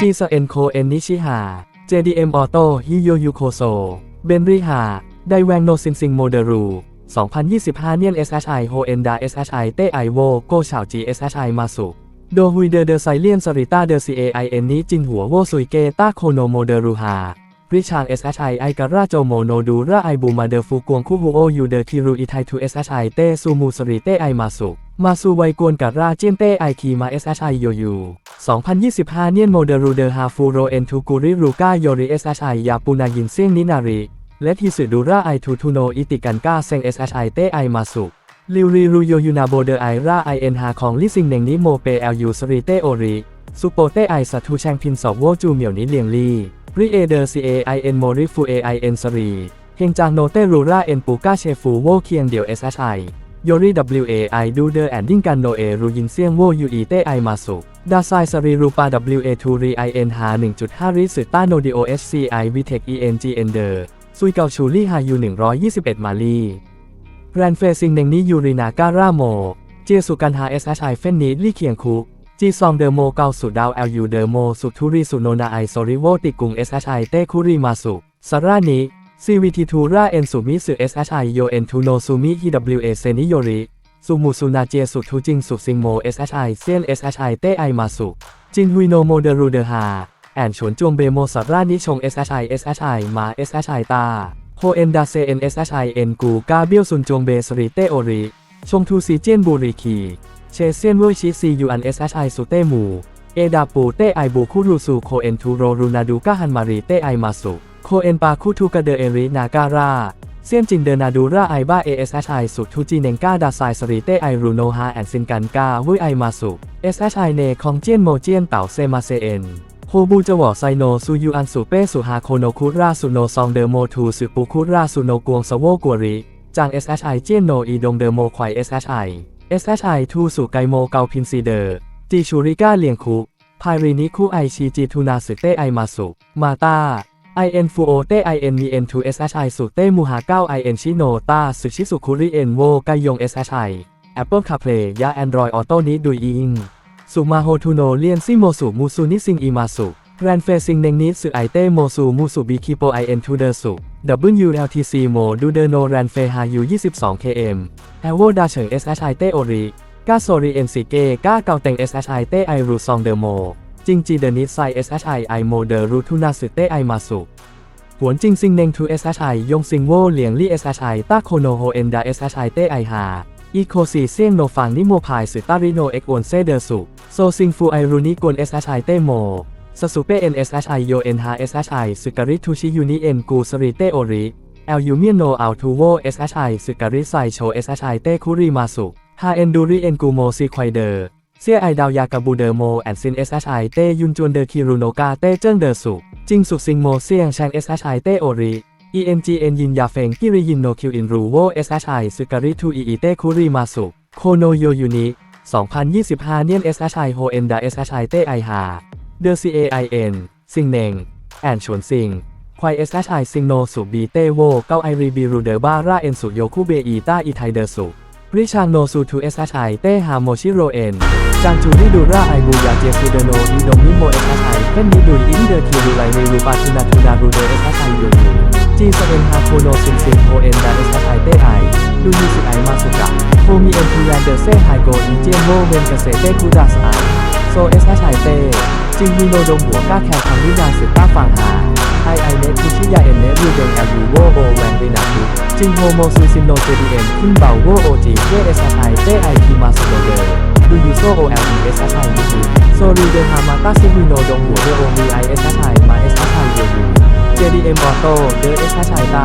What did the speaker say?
จีซาเอ็นโคเอนนิชิฮา JDM ออโต้ฮิโยยูโคโซ เบนริฮา ไดแวงโนซินซิงโมเดรู 2025 เนียน SHI โฮเอนดา SHI เตไอโวโกเฉาจี SHI มาสุโดฮุยเดอเดอไซเลียนสริต้าเดอ CAIN นี้จินหัวโวซุยเกต้าโคโนโมเดรูฮาริชาง SHI ไอการาโจโมโนดูราไอบูมาเดอฟูกวงคู่ฮูโอยูเดอคิรูอิไททู SHI เตซูมูสริเตไอมาสุ มาซูไวกวนการาเจียนเต้ไอคีมา SHI โยยู2025 เนียนโมเดรูเดอฮาฟูโรเอนทูกูริรูกาโยริ SHI ยาปูนายินเซียงนินาริและทีสุดูราไอทูทูโนอิติกันกาเซง SHI เต้ไอมาสุลิวรีรูโยยูนาโบเดอไอราไอเอ็นฮาของลิซิงเนงนิโมเปเอลยูสรีเตโอริซูโปเตไอสัทูแชงพินสอบโวจูเหมียวนิเลียงลีริเอเดอร์ซีเอไอเอ็นโมริฟูเอไอเอ็นสรีเฮงจางโนเตรูราเอ็นปูกาเชฟูโวเคียงเดียว SHI โยริ WAI ดูเดอร์แอนดิ้งกันโนเอรูยินเซียงโวยูอีเตไอมาสุดาไซสรีรูปา WA ทูรีไอเอ็นฮา1.5ริสึต้าโนดิโอ HCI วิเทค ENG เอนเดอร์ซุยเกาชูลี่ฮายู121 มาลีแรนเฟซิงเนงนี้ยูรินาการาโม เจียสุกันฮา SHI เฟนนิดลี่เคียงคุจีซองเดอโมเกาสุดาว LU เดอโมสุทุริสุโนนาไอโซริโวติกุง SHI เตคุริมาสุสารานิ CVT ทูราเอ็นสุมิสึ SHI โยเอนทูโนซูมิ HWA เซนิโยริซูมูซูนาเจสุทูจิงสุซิงโม SHI เซียน SHI เตไอมาสุจินฮุยโนโมเดรูเดฮาแอนฉวนจวงเบโมสารานิชง SHI SHI มา SHI ตาโฮเอนดาเซเอ็น SHI เอ็นกูกาเบียวซุนจวงเบสริเตโอริชงทูซีเจียนบูริคีเชเซียนเวอร์ชิซียูอัน SHI สุเตมูเอดาปูเตไอบูคุรูซูโคเอนทูโรรูนาดูกาฮันมารีเตไอมาสุ โคเอนปาคุทูกาเดเอรินาการาเซียนจินเดนาดูราไอบ้า ASHI สุทูจีเนงกาดาไซสริเตไอรูโนฮาแอนซินกันกาวุยไอมาสุ SHI เอสไอเนคองเจียนโมเจียนเต่าเซมาเซเอ็นโฮบูจวอไซโนซูยูอันสุเป้สุฮาโคโนคุราสุโนซองเดอโมทูสุปุคุราสุโนกวงสโวกัวริจาง SHI เจียนโนอีดงเดอโมควาย SHI SHI ทูสุไกโมเกาพินซีเดอร์จีชูริก้าเลียงคุพายรีนิคุไอชีจีทูนาสึเตไอมาสุมาตา IN ฟูโอเต IN มี N 2 SHI สุเตมูฮา9 IN ชิโนตาสุชิสุคุริเอ็นโวไกยง SHI Apple CarPlay ยา Android Auto นี้ดุยอิงสุมาโฮทูโนเลียนซิโมสุมูซูนิซิงอีมาสุแรนเฟซิงเนงนิสุไอเตโมซูมูสุบิคิโปไอเอ็นทูเดอร์สุ WLTC โมดูเดโนแรนเฟฮายู22 km แอโวดาเฉิง SHI เตโอริกาโซรีเอ็นซีเกกาเกาเต็ง SHI เตไอรูซองเดอโม จิงจีเดนิสไซ SHI ไอไอโมเดรูทูนาสึเตไอมาสุหวนจิงซิงเนงทู SHI ยงซิงโวเหลียงลี่ SHI ต้าโคโนโฮเอนดา SHI เตไอฮาอีโคซีเซียงโนฟังนิโมพายสุตาริโนเอ็กโอนเซเดอร์สุโซซิงฟูไอรูนิกวน SHI เตโมสสุเปเอ็น SHI โยเอ็นฮา SHI สุการิทูชิยูนิเอ็นกูสริเตโอริแอลยูเมียนโนอัลทูโว SHI สุการิไซโช SHI เตคุริมาสุฮาเอนดูริเอ็นกูโมซีควายเดอร์ เซียไอดาวยากาบูเดอร์โมแอนซิน SHI เตยุนจวนเดอคิรุโนกาเตเจิ้งเดอสุจิงสุซิงโมเซียงแชง SHI เตโอริ ENGN ยินยาเฟงกิริยินโนคิวอินรูโว SHI สุการิทูอีอีเตคุริมาสุโคโนโยยูนิ2025 เนียน SHI โฮเอนดา SHI เต้ไอฮาเดอร์ CAIN ซิงเนงแอนชวนซิงควาย SHI ซิงโนสุบีเตโวเก้าไอรีบีรูเดอร์บาร่าเอ็นสุโยคุเบอีต้าอีไทเดอสุ ริชางโนซูทู SHI เต้ฮาโมชิโรเอ็นจางจูริดูราไอบูยาเจฟูเดโนอีโดมิโม SHI เฟนนิดุยอินเดอร์คิรูไลเรรูปาทูนาทูนารูเดอ SHI ยูยูจีสเอ็นฮาโคโนซินซินโฮเอ็นดา SHI เต้ไอดูยูซิไอมาสุกะโฮมีเอ็นทูแลนเดอร์เซไฮโกอีเจโมเวนเกษเต้คูดาสไอโซ SHI เต้ จิงยูโนดงหัวก้าแคร์คังวิญญาสิต้าฟางหาไอไอเนทูชิยาเอ็นเนรูเดงแอลยูโวโอแวนรินาคุจิงโฮโมซูซินโนเจดีเอ็นขึ้นเบาโวโอจีเจเอสไอเตไอทีมาสโดเดอร์ดูยูโซโอเอลเอสไอยูทูโซรีเดฮามาตาซิวิโนดงหัวเดโอมีไอเอสไอมาเอสไอยูยูเจดีเอ็มออโตเดอเอสไอตา